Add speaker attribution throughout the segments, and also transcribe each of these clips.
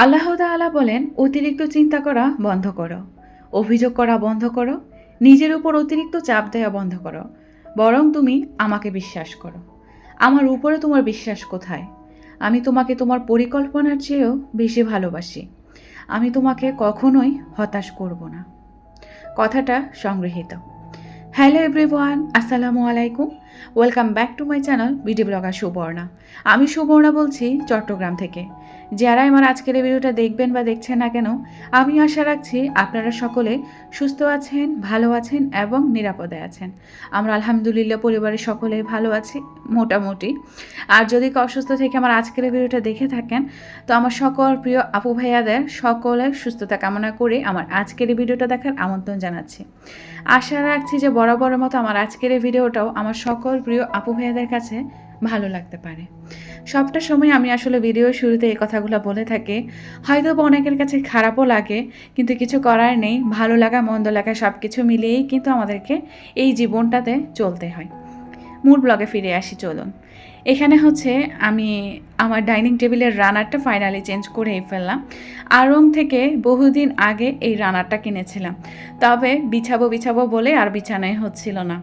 Speaker 1: আল্লাহ তাআলা বলেন, অতিরিক্ত চিন্তা করা বন্ধ করো। অভিযোগ করা বন্ধ করো। নিজের উপর অতিরিক্ত চাপ দেওয়া বন্ধ করো। বরং তুমি আমাকে বিশ্বাস করো। আমার উপরে তোমার বিশ্বাস কোথায়? আমি তোমাকে তোমার পরিকল্পনার চেয়েও বেশি ভালোবাসি। আমি তোমাকে কখনোই হতাশ করব না। কথাটা সংগৃহীত। হ্যালো এভরিওয়ান, আসসালামু আলাইকুম। Welcome back to my channel BD blogger Suborna আমি সুবর্ণা বলছি চট্টগ্রাম থেকে। যারা আমার আজকের এই ভিডিওটা দেখবেন বা দেখছেন না কেন, আমি আশা রাখছি আপনারা সকলে সুস্থ আছেন, ভালো আছেন এবং নিরাপদে আছেন। আমরা আলহামদুলিল্লাহ পরিবারের সকলে ভালো আছি, মোটামুটি। আর যদি অসুস্থ থেকে আমার আজকের ভিডিওটা দেখে থাকেন, তো আমার সকল প্রিয় আপু ভাইয়াদের সকলের সুস্থতা কামনা করে আমার আজকের ভিডিওটা দেখার আমন্ত্রণ জানাচ্ছি। আশা রাখছি যে বরাবরের মতো আমার আজকের এই ভিডিওটাও আমার সকল প্রিয় আপু ভাইয়াদের কাছে ভালো লাগতে পারে। সবটা সময় আমি আসলে ভিডিওর শুরুতে এই কথাগুলো বলে থাকি। হয়তো বা অনেকের কাছে খারাপও লাগে, কিন্তু কিছু করার নেই, ভালো লাগা, মন্দ লাগা সব কিছু মিলিয়েই কিন্তু আমাদেরকে এই জীবনটাতে চলতে হয়। মূল ব্লগে ফিরে আসি, চলুন। এখানে হচ্ছে আমি আমার ডাইনিং টেবিলের রানারটা ফাইনালি চেঞ্জ করেই ফেললাম। আড়ং থেকে বহুদিন আগে এই রানারটা কিনেছিলাম। তবে বিছাবো বিছাবো বলে আর বিছানায় হচ্ছিল না।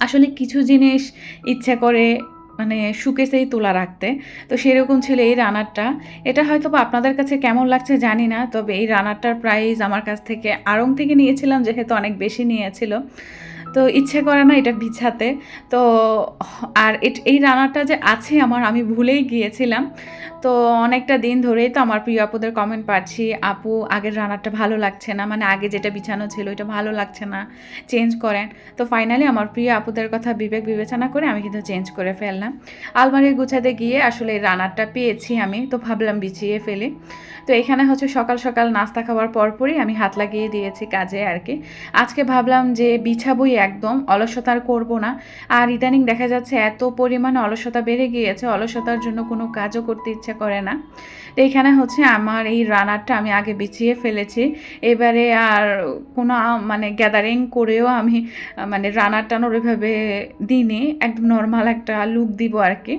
Speaker 1: আসলে কিছু জিনিস ইচ্ছে করে মানে শুকেসেই তোলা রাখতে। তো সেরকম ছিল এই রানারটা। এটা হয়তো বা আপনাদের কাছে কেমন লাগছে জানি না, তবে এই রানারটার প্রাইস আমার কাছ থেকে আড়ং থেকে নিয়েছিলাম, যেহেতু অনেক বেশি নিয়েছিল। তো ইচ্ছে করে না এটা বিছাতে। তো আর এই রান্নাটা যে আছে আমার, আমি ভুলেই গিয়েছিলাম। তো অনেকটা দিন ধরেই তো আমার প্রিয় আপুদের কমেন্ট পাচ্ছি, আপু, আগের রান্নাটা ভালো লাগছে না। মানে আগে যেটা বিছানো ছিল এটা ভালো লাগছে না চেঞ্জ করেন। তো ফাইনালি আমার প্রিয় আপুদের কথা বিবেক বিবেচনা করে আমি কিন্তু চেঞ্জ করে ফেললাম। আলমারি গুছাতে গিয়ে আসলে এই রান্নাটা পেয়েছি আমি, তো ভাবলাম বিছিয়ে ফেলি। তো এখানে হচ্ছে সকাল সকাল নাস্তা খাওয়ার পরপরই আমি হাত লাগিয়ে দিয়েছি কাজে আর কি। আজকে ভাবলাম যে বিছাবই একদম, অলসতা আর করব না। আর ইদানিং দেখা যাচ্ছে এত পরিমাণে অলসতা বেড়ে গিয়েছে, অলসতার জন্য কোনো কাজও করতে ইচ্ছে করে না। তো এখানে হচ্ছে আমার এই রানারটা আমি আগে বিছিয়ে ফেলেছি। এবারে আর কোনো মানে গ্যাদারিং করেও আমি মানে রানার টানোর ওইভাবে দিনে একদম নর্মাল একটা লুক দিব আর কি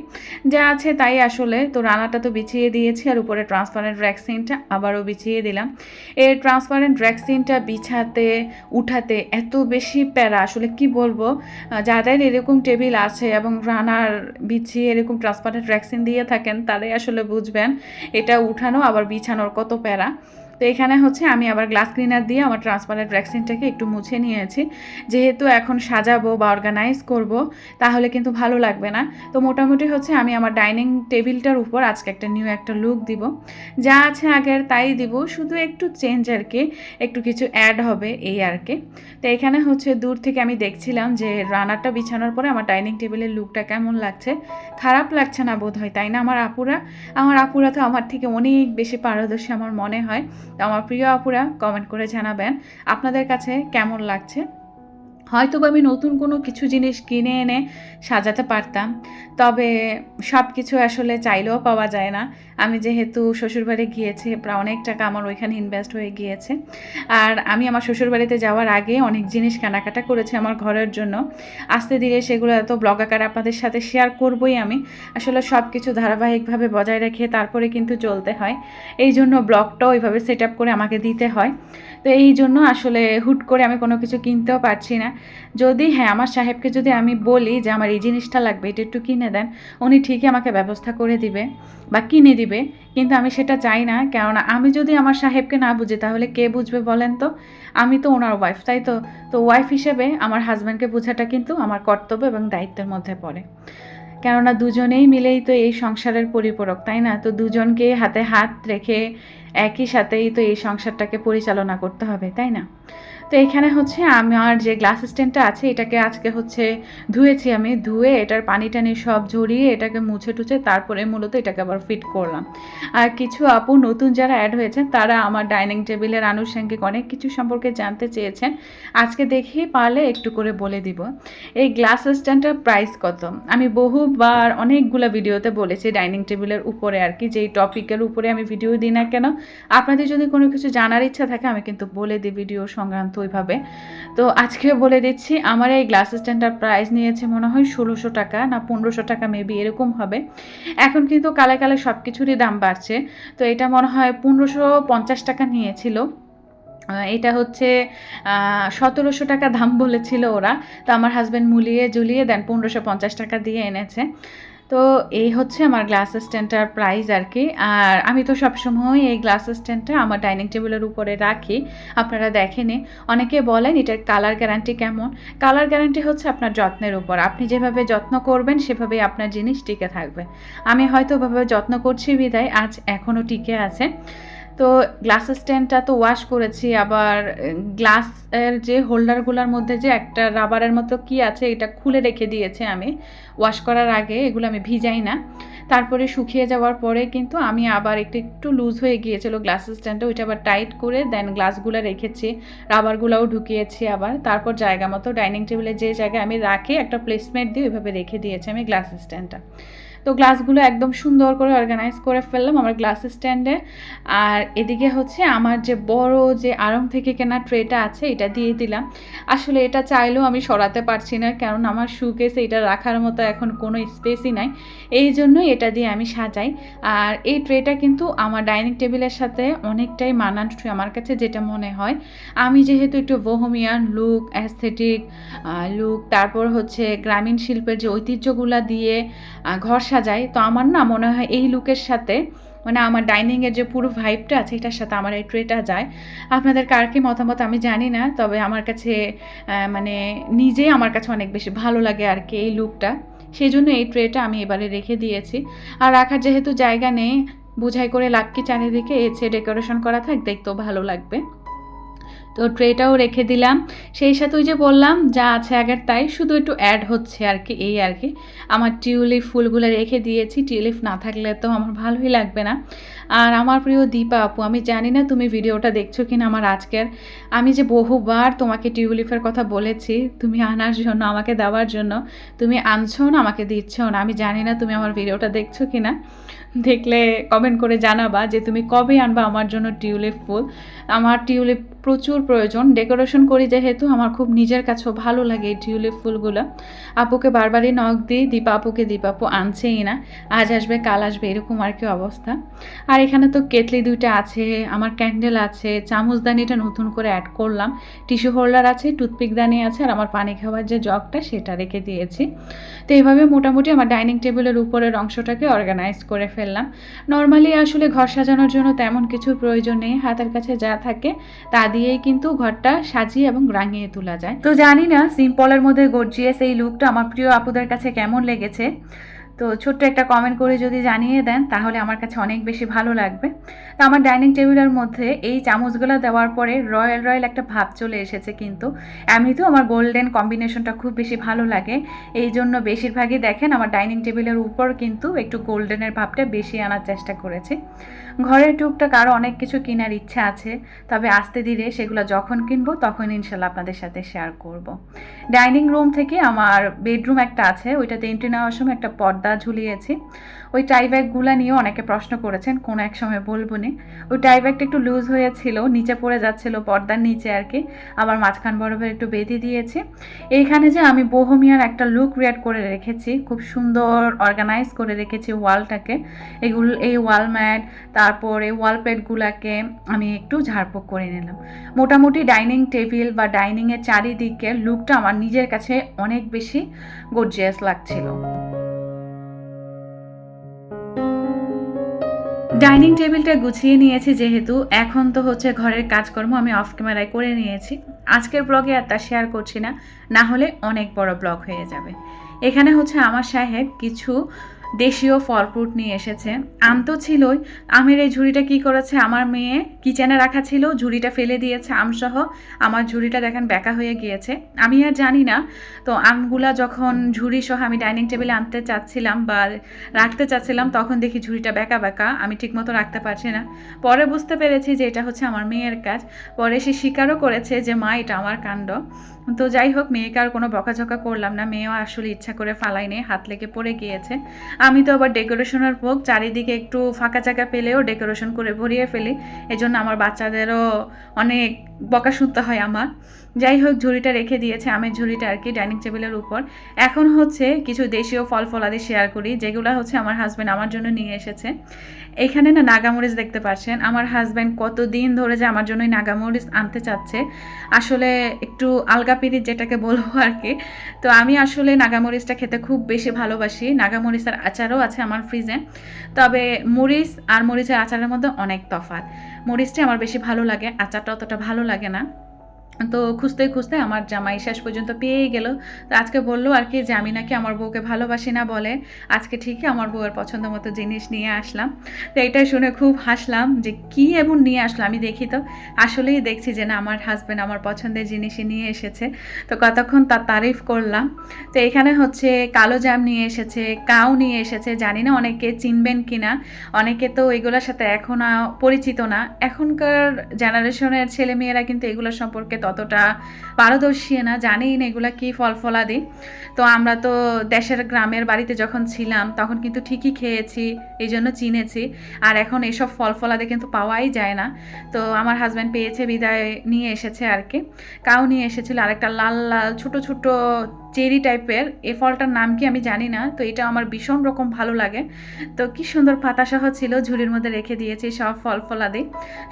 Speaker 1: যা আছে তাই আসলে, তো রানারটা তো বিছিয়ে দিয়েছি আর উপরে ট্রান্সপারেন্ট ভ্যাকসিনটা আবারও বিছিয়ে দিলাম। এর ট্রান্সপারেন্ট ভ্যাকসিনটা বিছাতে, উঠাতে এত বেশি প্যারা আসলে কি বলব? যাদের এরকম টেবিল আছে এবং রানার বিছিয়ে এরকম ট্রান্সপারেন্ট ভ্যাকসিন দিয়ে থাকেন, তারাই আসলে বুঝবেন এটা উঠানো আবার বিছানোর কত প্যারা। তো এখানে হচ্ছে আমি আবার গ্লাস ক্লিনার দিয়ে আমার ট্রান্সপারেন্ট ভ্যাকসিনটাকে একটু মুছে নিয়েছি। যেহেতু এখন সাজাবো বা অর্গানাইজ করব, তাহলে কিন্তু ভালো লাগবে না। তো মোটামুটি হচ্ছে আমি আমার ডাইনিং টেবিলটার উপর আজকে একটা নিউ একটা লুক দিব। যা আছে আগের তাই দিব, শুধু একটু চেঞ্জ আর কি, একটু কিছু অ্যাড হবে এই আর কি। তো এখানে হচ্ছে দূর থেকে আমি দেখছিলাম যে রানারটা বিছানোর পরে আমার ডাইনিং টেবিলের লুকটা কেমন লাগছে। খারাপ লাগছে না বোধ হয় তাই না? আমার আপুরা আমার আপুরা তো আমার থেকে অনেক বেশি পারদর্শী আমার মনে হয়। তো আমার প্রিয় আপুরা কমেন্ট করে জানাবেন আপনাদের কাছে কেমন লাগছে? হয়তো আমি নতুন কোনো কিছু জিনিস কিনে এনে সাজাতে পারতাম, তবে সব কিছু আসলে চাইলেও পাওয়া যায় না। আমি যেহেতু শ্বশুরবাড়ি গিয়েছি, প্রায় অনেক টাকা আমার ওইখানে ইনভেস্ট হয়ে গিয়েছে। আর আমি আমার শ্বশুরবাড়িতে যাওয়ার আগে অনেক জিনিস কেনাকাটা করেছি আমার ঘরের জন্য। আস্তে ধীরে সেগুলো এত ব্লগ আকারে আপনাদের সাথে শেয়ার করবই আমি। আসলে সব কিছু ধারাবাহিকভাবে বজায় রেখে তারপরে কিন্তু চলতে হয়। এই জন্য ব্লগটাও ওইভাবে সেট আপ করে আমাকে দিতে হয়। তো এই জন্য আসলে হুট করে আমি কোনো কিছু কিনতেও পারছি না। যদি হ্যাঁ আমার সাহেবকে যদি আমি বলি যে আমার এই জিনিসটা লাগবে, এটা একটু কিনে দেন, উনি ঠিকই আমাকে ব্যবস্থা করে দিবে বা কিনে দিবে, কিন্তু আমি সেটা চাই না, কেননা আমি যদি আমার সাহেবকে না বুঝি, তাহলে কে বুঝবে বলেন তো? আমি তো ওনার ওয়াইফ তাই তো? তো ওয়াইফ হিসেবে আমার হাজব্যান্ডকে বোঝাটা কিন্তু আমার কর্তব্য এবং দায়িত্বের মধ্যে পড়ে। কেননা দুজনেই মিলেই তো এই সংসারের পরিপূরক, তাই না? তো দুজনকে হাতে হাত রেখে একই সাথেই তো এই সংসারটাকে পরিচালনা করতে হবে, তাই না? তো এখানে হচ্ছে আমার যে গ্লাস স্ট্যান্ডটা আছে, এটাকে আজকে হচ্ছে ধুয়েছি আমি। ধুয়ে এটার পানি টানি সব ঝরিয়ে এটাকে মুছে টুছে তারপরে মূলত এটাকে আবার ফিট করলাম। আর কিছু আপু নতুন যারা অ্যাড হয়েছেন, তারা আমার ডাইনিং টেবিলের আনুষঙ্গিক অনেক কিছু সম্পর্কে জানতে চেয়েছেন। আজকে দেখি পারলে একটু করে বলে দিব। এই গ্লাস স্ট্যান্ডটার প্রাইস কত? আমি বহুবার অনেকগুলো ভিডিওতে বলেছি ডাইনিং টেবিলের উপরে আর কি, যেই টপিকের উপরে আমি ভিডিও দিই না কেন। আপনাদের যদি কোনো কিছু জানার ইচ্ছা থাকে, আমি কিন্তু বলে দিই ভিডিও সংক্রান্ত ওইভাবে। তো আজকে বলে দিচ্ছি, আমার এই গ্লাস স্ট্যান্ডার প্রাইস নিয়েছে মনে হয় ষোলোশো টাকা না পনেরোশো টাকা মেবি এরকম হবে। এখন কিন্তু কালে কালে সব কিছুরই দাম বাড়ছে। তো এটা মনে হয় পনেরোশো পঞ্চাশ টাকা নিয়েছিল। এটা হচ্ছে সতেরোশো টাকা দাম বলেছিল ওরা। তো আমার হাজব্যান্ড মুলিয়ে জুলিয়ে দেন, পনেরোশো পঞ্চাশ টাকা দিয়ে এনেছে। তো এই হচ্ছে আমার গ্লাস স্ট্যান্ডটার প্রাইস আর কি আর আমি তো সবসময় এই গ্লাস স্ট্যান্ডটা আমার ডাইনিং টেবিলের উপরে রাখি। আপনারা দেখেনি অনেকে বলেন এটার কালার গ্যারান্টি কেমন? কালার গ্যারান্টি হচ্ছে আপনার যত্নের উপর। আপনি যেভাবে যত্ন করবেন, সেভাবেই আপনার জিনিস টিকে থাকবে। আমি হয়তো ওভাবে যত্ন করছি বিদায়, আজ এখনও টিকে আছে। তো গ্লাস স্ট্যান্ডটা তো ওয়াশ করেছি, আবার গ্লাসের যে হোল্ডারগুলোর মধ্যে যে একটা রাবারের মতো কি আছে, এটা খুলে রেখে দিয়েছে আমি। ওয়াশ করার আগে এগুলো আমি ভিজাই না। তারপরে শুকিয়ে যাওয়ার পরে কিন্তু আমি আবার একটু একটু লুজ হয়ে গিয়েছিল গ্লাস স্ট্যান্ডটা ওইটা আবার টাইট করে দেন গ্লাসগুলো রেখেছি। রাবারগুলোও ঢুকিয়েছি আবার। তারপর জায়গা মতো ডাইনিং টেবিলে যে জায়গায় আমি রাখি, একটা প্লেসমেন্ট দিয়ে ওইভাবে রেখে দিয়েছি আমি গ্লাস স্ট্যান্ডটা তো গ্লাসগুলো একদম সুন্দর করে অর্গানাইজ করে ফেললাম আমার গ্লাস স্ট্যান্ডে আর এদিকে হচ্ছে আমার যে বড় যে আড়ং থেকে কেনা ট্রেটা আছে, এটা দিয়ে দিলাম। আসলে এটা চাইলেও আমি সরাতে পারছি না, কারণ আমার সুকেসে এটা রাখার মতো এখন কোনো স্পেসই নাই। এই জন্যই এটা দিয়ে আমি সাজাই। আর এই ট্রেটা কিন্তু আমার ডাইনিং টেবিলের সাথে অনেকটাই মানানসই আমার কাছে যেটা মনে হয়। আমি যেহেতু একটু বোহমিয়ান লুক অ্যাস্থেটিক লুক তারপর হচ্ছে গ্রামীণ শিল্পের যে ঐতিহ্যগুলা দিয়ে ঘর সাজাই তো আমার না মনে হয় এই লুকের সাথে মানে আমার ডাইনিংয়ের যে পুরো ভাইবটা আছে, এটার সাথে আমার এই ট্রেটা যায়। আপনাদের কার কি মতামত আমি জানি না, তবে আমার কাছে মানে নিজেই আমার কাছে অনেক বেশি ভালো লাগে আর কি এই লুকটা। সেই জন্য এই ট্রেটা আমি এবারে রেখে দিয়েছি। আর রাখার যেহেতু জায়গা নেই, বুঝাই করে লাক্কি চারিদিকে? এসে ডেকোরেশন করা থাক, দেখতেও ভালো লাগবে। তো ট্রেটাও রেখে দিলাম। সেই সাথে ওই যে বললাম, যা আছে আগের তাই, শুধু একটু অ্যাড হচ্ছে আর কি এই আর কি আমার টিউলিপ ফুলগুলো রেখে দিয়েছি। টিউলিপ না থাকলে তো আমার ভালোই লাগবে না। আর আমার প্রিয় দীপা আপু, আমি জানি না তুমি ভিডিওটা দেখছ কিনা আমার আজকের। আমি যে বহুবার তোমাকে টিউলিপের কথা বলেছি, তুমি আনার জন্য, আমাকে দেওয়ার জন্য, তুমি আনছো না, আমাকে দিচ্ছ না। আমি জানি না তুমি আমার ভিডিওটা দেখছ কিনা। দেখলে কমেন্ট করে জানাবা যে তুমি কবে আনবা আমার জন্য টিউলিপ ফুল। আমার টিউলিপ প্রচুর প্রয়োজন। ডেকোরেশন করি যেহেতু, আমার খুব নিজের কাছেও ভালো লাগে এই টিউলিপ ফুলগুলো। আপুকে বারবারই নখ দিই, দীপা আপুকে দীপা আপু আনছেই না। আজ আসবে, কাল আসবে, এরকম আর কি অবস্থা। আর এখানে তো কেটলি দুইটা আছে, আমার ক্যান্ডেল আছে চামচদানিটা নতুন করে অ্যাড করলাম। টিস্যু হোল্ডার আছে, টুথপিক দানি আছে, আর আমার পানি খাওয়ার যে জগটা সেটা রেখে দিয়েছি। তো এইভাবে মোটামুটি আমার ডাইনিং টেবিলের উপরের অংশটাকে অর্গানাইজ করে ফেললাম। নর্মালি আসলে ঘর সাজানোর জন্য তেমন কিছুর প্রয়োজন নেই, হাতের কাছে যা থাকে তা দিয়েই কিন্তু ঘরটা সাজিয়ে এবং রাঙিয়ে তোলা যায়। তো জানি না সিম্পলের মধ্যে গর্জিয়াস এই লুকটা আমার প্রিয় আপুদের কাছে কেমন লেগেছে? তো ছোট্ট একটা কমেন্ট করে যদি জানিয়ে দেন, তাহলে আমার কাছে অনেক বেশি ভালো লাগবে। তো আমার ডাইনিং টেবিলের মধ্যে এই চামচগুলো দেওয়ার পরে রয়্যাল রয়্যাল একটা ভাব চলে এসেছে কিন্তু। এমনিতেও আমার গোল্ডেন কম্বিনেশনটা খুব বেশি ভালো লাগে। এই জন্য বেশিরভাগই দেখেন আমার ডাইনিং টেবিলের উপর কিন্তু একটু গোল্ডেনের ভাবটা বেশি আনার চেষ্টা করেছি। ঘরের টুকটাক আরও অনেক কিছু কেনার ইচ্ছা আছে, তবে আস্তে ধীরে সেগুলো যখন কিনবো তখন ইনশাল্লাহ আপনাদের সাথে শেয়ার করব। ডাইনিং রুম থেকে আমার বেডরুম একটা আছে, ওইটাতে এন্ট্রি নেওয়ার সময় একটা পর্দা ঝুলিয়েছি ওই টাই ব্যাগগুলো নিয়েও অনেকে প্রশ্ন করেছেন, কোনো এক সময় বলব নি। ওই টাই ব্যাগটা একটু লুজ হয়েছিল, নিচে পড়ে যাচ্ছিল পর্দার নিচে আর কি, আবার মাঝখান বরাবর একটু বেঁধে দিয়েছি। এইখানে যে আমি বোহমিয়ার একটা লুক ক্রিয়েট করে রেখেছি, খুব সুন্দর অর্গানাইজ করে রেখেছি ওয়ালটাকে। এগুলো, এই ওয়াল ম্যাট তারপর ওয়াল প্লেটগুলোকে আমি একটু ঝাড়পোক করে নিলাম। মোটামুটি ডাইনিং টেবিল বা ডাইনিংয়ের চারিদিকে লুকটা আমার নিজের কাছে অনেক বেশি গর্জিয়াস লাগছিল। ডাইনিং টেবিলটা গুছিয়ে নিয়েছি যেহেতু, এখন তো হচ্ছে ঘরের কাজকর্ম আমি অফ ক্যামেরায় করে নিয়েছি। আজকের ব্লগে আর তা শেয়ার করছি না না হলে অনেক বড় ব্লগ হয়ে যাবে। এখানে হচ্ছে আমার সাহেব কিছু দেশীয় ফল ফ্রুট নিয়ে এসেছে। আম তো ছিলই। আমের এই ঝুড়িটা কি করেছে? আমার মেয়ে কিচেনে রাখা ছিল, ঝুড়িটা ফেলে দিয়েছে আমসহ। আমার ঝুড়িটা দেখেন বেঁকা হয়ে গিয়েছে। আমি আর জানি না। তো আমগুলা যখন ঝুড়ি সহ আমি ডাইনিং টেবিলে আনতে চাচ্ছিলাম বা রাখতে চাচ্ছিলাম, তখন দেখি ঝুড়িটা বেঁকা বেঁকা। আমি ঠিকমতো রাখতে পারছি না। পরে বুঝতে পেরেছি যে এটা হচ্ছে আমার মেয়ের কাজ। পরে সে স্বীকারও করেছে যে, মা, এটা আমার কাণ্ড। তো যাই হোক, মেয়েকে আর কোনো বকাঝকা করলাম না। মেয়েও আসলে ইচ্ছা করে ফালাইনি হাত লেগে পড়ে গিয়েছে। আমি তো আবার ডেকোরেশনের ভোগ, চারিদিকে একটু ফাঁকা জায়গা পেলেও ডেকোরেশন করে ভরিয়ে ফেলি। এজন্য আমার বাচ্চাদেরও অনেক বকা শুনতে হয় আমার। যাই হোক, ঝুড়িটা রেখে দিয়েছে। আমের ঝুড়িটা আর কি, ডাইনিং টেবিলের উপর। এখন হচ্ছে কিছু দেশীয় ফল ফলাদি শেয়ার করি, যেগুলো হচ্ছে আমার হাজব্যান্ড আমার জন্য নিয়ে এসেছে। এখানে না নাগামরিচ দেখতে পাচ্ছেন। আমার হাজব্যান্ড কতদিন ধরে যে আমার জন্যই নাগামরিচ আনতে চাচ্ছে। আসলে একটু আলগা পিরিচ যেটাকে বলব আর কি। তো আমি আসলে নাগামরিচটা খেতে খুব বেশি ভালোবাসি। নাগামরিচের আচারও আছে আমার ফ্রিজে। তবে মরিচ আর মরিচের আচারের মধ্যে অনেক তফাৎ। মরিচটা আমার বেশি ভালো লাগে, আচারটা অতটা ভালো লাগে না। তো খুঁজতে খুঁজতে আমার জামাই শেষ পর্যন্ত পেয়েই গেল। তো আজকে বলল আর কি যে, আমি নাকি আমার বউকে ভালোবাসি না বলে। আজকে ঠিকই আমার বউয়ের পছন্দ মতো জিনিস নিয়ে আসলাম। তো এটা শুনে খুব হাসলাম যে, কি এমন নিয়ে আসলো? আমি দেখি তো, আসলেই দেখছি যে, না, আমার হাজব্যান্ড আমার পছন্দের জিনিসই নিয়ে এসেছে। তো কতক্ষণ তার তারিফ করলাম। তো এখানে হচ্ছে কালো জাম নিয়ে এসেছে কাউ নিয়ে এসেছে, জানি না অনেকে চিনবেন কি না অনেকে তো এগুলোর সাথে এখন পরিচিত না। এখনকার জেনারেশনের ছেলেমেয়েরা কিন্তু এগুলো সম্পর্কে ততটা পারদর্শী না, জানেই না এগুলো কী ফল ফলাদি তো আমরা তো দেশের গ্রামের বাড়িতে যখন ছিলাম, তখন কিন্তু ঠিকই খেয়েছি, এই জন্য চিনেছি। আর এখন এসব ফল ফলাদি কিন্তু পাওয়াই যায় না। তো আমার হাজব্যান্ড পেয়েছে, বিদায় নিয়ে এসেছে আর কি। কাউ নিয়ে এসেছিল আরেকটা লাল লাল, ছোট ছোট চেরি টাইপের, এ ফলটার নাম কি আমি জানি না, তো এটা আমার ভীষণ রকম ভালো লাগে। তো কি সুন্দর পাতাসহ ছিল, ঝুড়ির মধ্যে রেখে দিয়েছি সব ফল ফলাদি।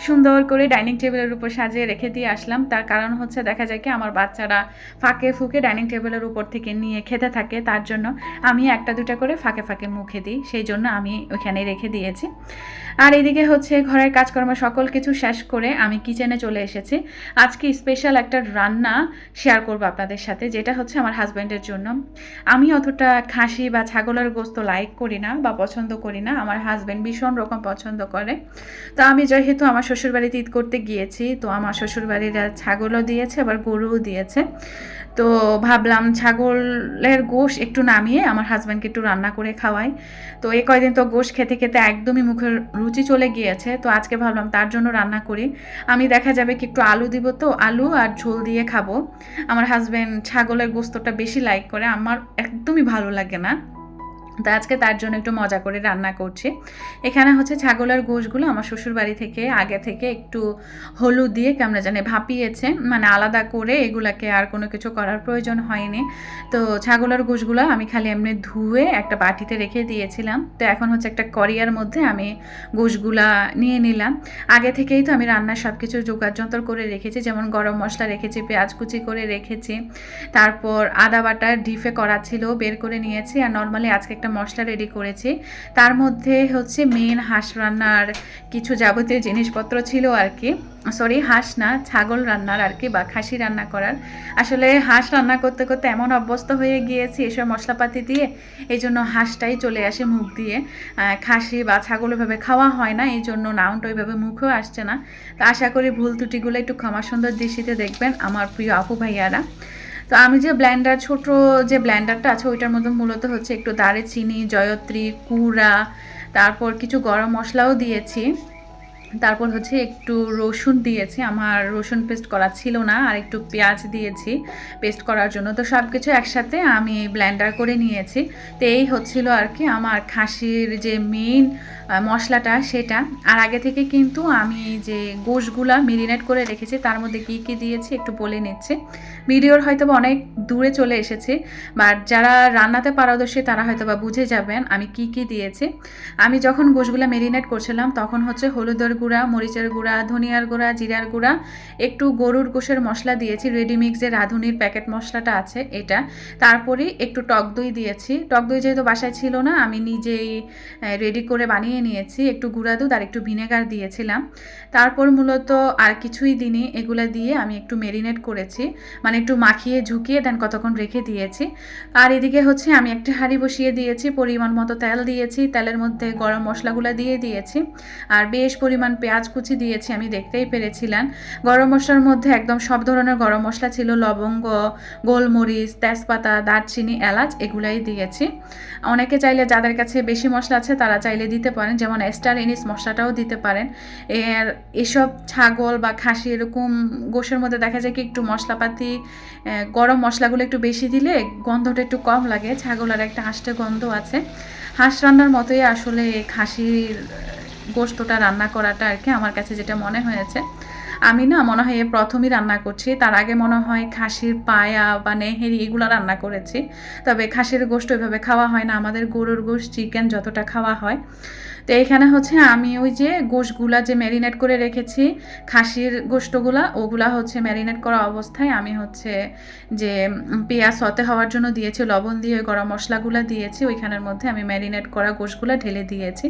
Speaker 1: সুন্দর করে ডাইনিং টেবিলের উপর সাজিয়ে রেখে দিয়ে আসলাম। তার কারণ হচ্ছে দেখা যায় কি, আমার বাচ্চারা ফাঁকে ফুঁকে ডাইনিং টেবিলের উপর থেকে নিয়ে খেতে থাকে, তার জন্য আমি একটা দুটা করে ফাঁকে ফাঁকে মুখে দিই, সেই জন্য আমি ওখানে রেখে দিয়েছি। আর এদিকে হচ্ছে ঘরের কাজকর্ম সকল কিছু শেষ করে আমি কিচেনে চলে এসেছি। আজকে স্পেশাল একটা রান্না শেয়ার করব আপনাদের সাথে, যেটা হচ্ছে আমার হাজব্যান্ডের জন্য। আমি অতটা খাসি বা ছাগলের গোস্ত লাইক করি না বা পছন্দ করি না। আমার হাজব্যান্ড ভীষণ রকম পছন্দ করে। তো আমি যেহেতু আমার শ্বশুরবাড়িতে ঈদ করতে গিয়েছি, তো আমার শ্বশুরবাড়িরা ছাগলও দিয়েছে, আবার গরুও দিয়েছে। তো ভাবলাম ছাগলের গোশ একটু নামিয়ে আমার হাজব্যান্ডকে একটু রান্না করে খাওয়াই। তো এই কয়দিন তো গোশ খেতে খেতে একদমই মুখের রুচি চলে গিয়েছে। তো আজকে ভাবলাম তার জন্য রান্না করি। আমি দেখা যাবে কি একটু আলু দিব তো, আলু আর ঝোল দিয়ে খাব। আমার হাজব্যান্ড ছাগলের গোস্তটা বেশি লাইক করে, আমার একদমই ভালো লাগে না। তো আজকে তার জন্য একটু মজা করে রান্না করছি। এখানে হচ্ছে ছাগলের গোশগুলো আমার শ্বশুর বাড়ি থেকে, আগে থেকে একটু হলুদ দিয়ে কেমন জানে ভাপিয়েছে। মানে আলাদা করে এগুলাকে আর কোনো কিছু করার প্রয়োজন হয়নি। তো ছাগলের গোশগুলো আমি খালি এমনি ধুয়ে একটা বাটিতে রেখে দিয়েছিলাম। তো এখন হচ্ছে একটা করিয়ার মধ্যে আমি গোশগুলা নিয়ে নিলাম। আগে থেকেই তো আমি রান্নার সব কিছু যোগাড় যন্ত্র করে রেখেছি। যেমন গরম মশলা রেখেছি, পেঁয়াজ কুচি করে রেখেছি। তারপর আদা বাটা ডিফে করা ছিল, বের করে নিয়েছি। আর নর্মালি আজকে একটা মশলা রেডি করেছি। তার মধ্যে হচ্ছে মেন হাঁস রান্নার কিছু যাবতীয় জিনিসপত্র ছিল আর কি। সরি হাঁস না, ছাগল রান্নার আর কি, বা খাসি রান্না করার। আসলে হাঁস রান্না করতে করতে এমন অভ্যস্ত হয়ে গিয়েছি এসব মশলাপাতি দিয়ে এই জন্য হাঁসটাই চলে আসে মুখ দিয়ে। খাসি বা ছাগল ওইভাবে খাওয়া হয় না এই জন্য নাউনটা ওইভাবে মুখেও আসছে না। তো আশা করি ভুল ত্রুটিগুলো একটু ক্ষমা সুন্দর দৃষ্টিতে দেখবেন, আমার প্রিয় আপু ভাইয়ারা। তো আমি যে ব্ল্যান্ডার ছোট যে ব্ল্যান্ডারটা আছে, ওইটার মধ্যে মূলত হচ্ছে একটু দারুচিনি, জয়ত্রী, কুড়া, তারপর কিছু গরম মশলাও দিয়েছি। তারপর হচ্ছে একটু রসুন দিয়েছি। আমার রসুন পেস্ট করা ছিল না, আর একটু পেঁয়াজ দিয়েছি পেস্ট করার জন্য। তো সব কিছু একসাথে আমি ব্ল্যান্ডার করে নিয়েছি। তো এই হচ্ছিল আর কি আমার খাসির যে মেইন মশলাটা সেটা। আর আগে থেকে কিন্তু আমি যে গোশগুলা মেরিনেট করে রেখেছি, তার মধ্যে কী কী দিয়েছি একটু বলে নিচ্ছে। ভিডিওর হয়তো বা অনেক দূরে চলে এসেছে বাট যারা রান্নাতে পারদর্শী তারা হয়তো বা বুঝে যাবেন আমি কি কি দিয়েছি। আমি যখন গোশগুলা মেরিনেট করছিলাম, তখন হচ্ছে হলুদের গুঁড়া, মরিচের গুঁড়া, ধনিয়ার গুঁড়া, জিরার গুঁড়া, একটু গরুর গোশের মশলা দিয়েছি, রেডিমিক্স যে রাঁধুনির প্যাকেট মশলাটা আছে এটা। তারপরে একটু টক দই দিয়েছি। টক দই যেহেতু বাসায় ছিল না, আমি নিজেই রেডি করে বানিয়ে নিয়েছি। একটু গুঁড়া দুধ আর একটু ভিনেগার দিয়েছিলাম। তারপর মূলত আর কিছুই দিনই এগুলা দিয়ে আমি একটু মেরিনেট করেছি। মানে একটু মাখিয়ে ঝুঁকিয়ে দেন কতক্ষণ রেখে দিয়েছি। আর এদিকে হচ্ছে আমি একটা হাঁড়ি বসিয়ে দিয়েছি, পরিমাণ মতো তেল দিয়েছি। তেলের মধ্যে গরম মশলাগুলো দিয়ে দিয়েছি। আর বেশ পরিমাণ পরিমাণ পেঁয়াজ কুচি দিয়েছি, আমি দেখতেই পেরেছিলাম গরম মশলার মধ্যে একদম সব ধরনের গরম মশলা ছিল, লবঙ্গ, গোলমরিচ, তেজপাতা, দারচিনি, এলাচ, এগুলাই দিয়েছি। অনেকে চাইলে যাদের কাছে বেশি মশলা আছে, তারা চাইলে দিতে পারেন, যেমন স্টার ইনিস মশলাটাও দিতে পারেন। এর এসব ছাগল বা খাসি এরকম গোশের মধ্যে দেখা যায় কি, একটু মশলাপাতি গরম মশলাগুলো একটু বেশি দিলে গন্ধটা একটু কম লাগে। ছাগল আর একটা আষ্টে গন্ধ আছে। হাঁস রান্নার মতোই আসলে খাসির গোস্তটা রান্না করাটা আর কি আমার কাছে যেটা মনে হয়েছে। আমি না মনে হয় প্রথমই রান্না করছি, তার আগে মনে হয় খাসির পায়া বা নেহেরি এগুলো রান্না করেছি। তবে খাসির গোস্ত ওইভাবে খাওয়া হয় না, আমাদের গরুর গোস্ত চিকেন যতটা খাওয়া হয়। তো এখানে হচ্ছে আমি ওই যে গোশগুলা যে ম্যারিনেট করে রেখেছি, খাসির গোস্তগুলা ওগুলা হচ্ছে ম্যারিনেট করা অবস্থায় আমি হচ্ছে যে পেঁয়াজ সতে হওয়ার জন্য দিয়েছি, লবণ দিয়ে, গরম মশলাগুলো দিয়েছি, ওইখানের মধ্যে আমি ম্যারিনেট করা গোশগুলা ঢেলে দিয়েছি।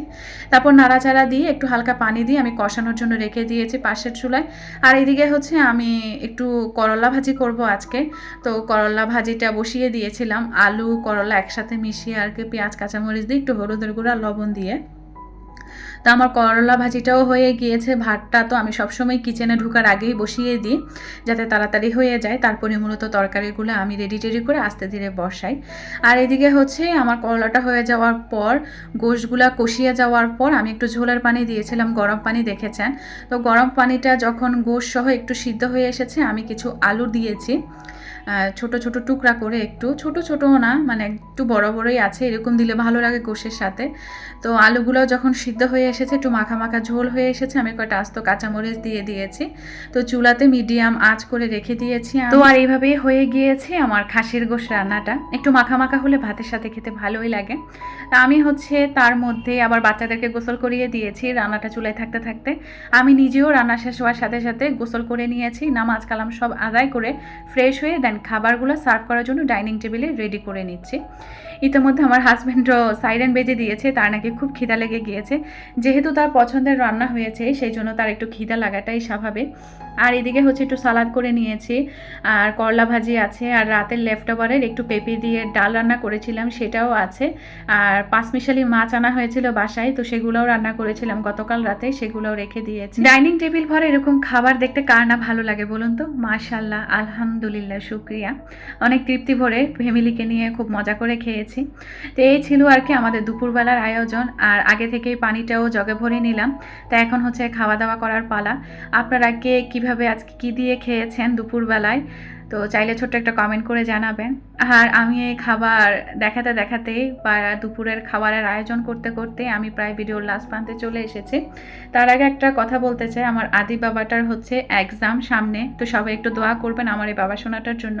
Speaker 1: তারপর নাড়াচাড়া দিয়ে একটু হালকা পানি দিয়ে আমি কষানোর জন্য রেখে দিয়েছি পাশের চুলায়। আর এদিকে হচ্ছে আমি একটু করলা ভাজি করব আজকে। তো করলা ভাজিটা বসিয়ে দিয়েছিলাম, আলু, করলা একসাথে মিশিয়ে আর কি পেঁয়াজ, কাঁচামরিচ দিয়ে একটু হলুদের গুঁড়া, লবণ দিয়ে। তো আমার করলা ভাজিটাও হয়ে গিয়েছে, ভাতটা তো আমি সবসময় কিচেনে ঢোকার আগেই বসিয়ে দিই, যাতে তাড়াতাড়ি হয়ে যায়। তারপরে মূলত তরকারিগুলো আমি রেডি টেডি করে আস্তে ধীরে বসাই। আর এদিকে হচ্ছে আমার করলাটা হয়ে যাওয়ার পর, গোশগুলা কষিয়ে যাওয়ার পর আমি একটু ঝোলের পানি দিয়েছিলাম, গরম পানি দেখেছেন? তো গরম পানিটা যখন গোশ সহ একটু সিদ্ধ হয়ে এসেছে, আমি কিছু আলু দিয়েছি। ছোট ছোট টুকরা করে একটু, ছোট ছোটও না মানে একটু বড় বড়ই আছে, এরকম দিলে ভালো লাগে গোশের সাথে। তো আলুগুলো যখন সিদ্ধ হয়ে এসেছে, একটু মাখা মাখা ঝোল হয়ে এসেছে, আমি কয়টা আস্ত কাঁচামরিচ দিয়ে দিয়েছি। তো চুলাতে মিডিয়াম আঁচ করে রেখে দিয়েছি তো আর এইভাবেই হয়ে গিয়েছে আমার খাসির গোশ রান্নাটা। একটু মাখা মাখা হলে ভাতের সাথে খেতে ভালোই লাগে। তা আমি হচ্ছে তার মধ্যে আবার বাচ্চাদেরকে গোসল করিয়ে দিয়েছি, রান্নাটা চুলায় থাকতে থাকতে। আমি নিজেও রান্না শেষ হওয়ার সাথে সাথে গোসল করে নিয়েছি, নামাজ কালাম সব আদায় করে ফ্রেশ হয়ে দেন খাবারগুলো সার্ভ করার জন্য ডাইনিং টেবিলে রেডি করে নিচ্ছি। ইতিমধ্যে আমার হাজব্যান্ডও সাইরেন বেজে দিয়েছে, তার নাকি খুব খিদা লেগে গিয়েছে। যেহেতু তার পছন্দের রান্না হয়েছে, সেই জন্য তার একটু খিদা লাগাটাই স্বাভাবিক। আর এদিকে হচ্ছে একটু সালাদ করে নিয়েছি, আর করলা ভাজি আছে, আর রাতের লেফট ওভারের একটু পেঁপে দিয়ে ডাল রান্না করেছিলাম, সেটাও আছে। আর পাঁচমিশালি মাছ আনা হয়েছিল বাসায়, তো সেগুলোও রান্না করেছিলাম গতকাল রাতে, সেগুলোও রেখে দিয়েছি। ডাইনিং টেবিল ভরে এরকম খাবার দেখতে কার না ভালো লাগে বলুন তো? মাশাল্লাহ আলহামদুলিল্লাহ, শুক্রিয়া। অনেক তৃপ্তি ভরে ফ্যামিলিকে নিয়ে খুব মজা করে খেয়েছি। তো এই ছিল আর কি আমাদের দুপুরবেলার আয়োজন, আর আগে থেকেই পানিটাও জগে ভরে নিলাম। তো এখন হচ্ছে খাওয়া দাওয়া করার পালা। আপনারা কে কীভাবে আজকে কি দিয়ে খেয়েছেন দুপুরবেলায়, তো চাইলে ছোট্ট একটা কমেন্ট করে জানাবেন। আর আমি এই খাবার দেখাতে দেখাতেই বা দুপুরের খাবারের আয়োজন করতে করতে আমি প্রায় ভিডিওর লাস্ট প্রান্তে চলে এসেছি। তার আগে একটা কথা বলতে চাই, আমার আদি বাবাটার হচ্ছে এক্সাম সামনে, তো সবাই একটু দোয়া করবেন আমার এই বাবা শোনাটার জন্য।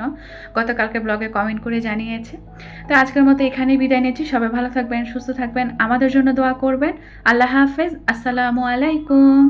Speaker 1: গতকালকে ব্লগে কমেন্ট করে জানিয়েছে। তো আজকের মতো এখানেই বিদায় নিচ্ছি, সবাই ভালো থাকবেন, সুস্থ থাকবেন, আমাদের জন্য দোয়া করবেন। আল্লাহ হাফেজ, আসসালামু আলাইকুম।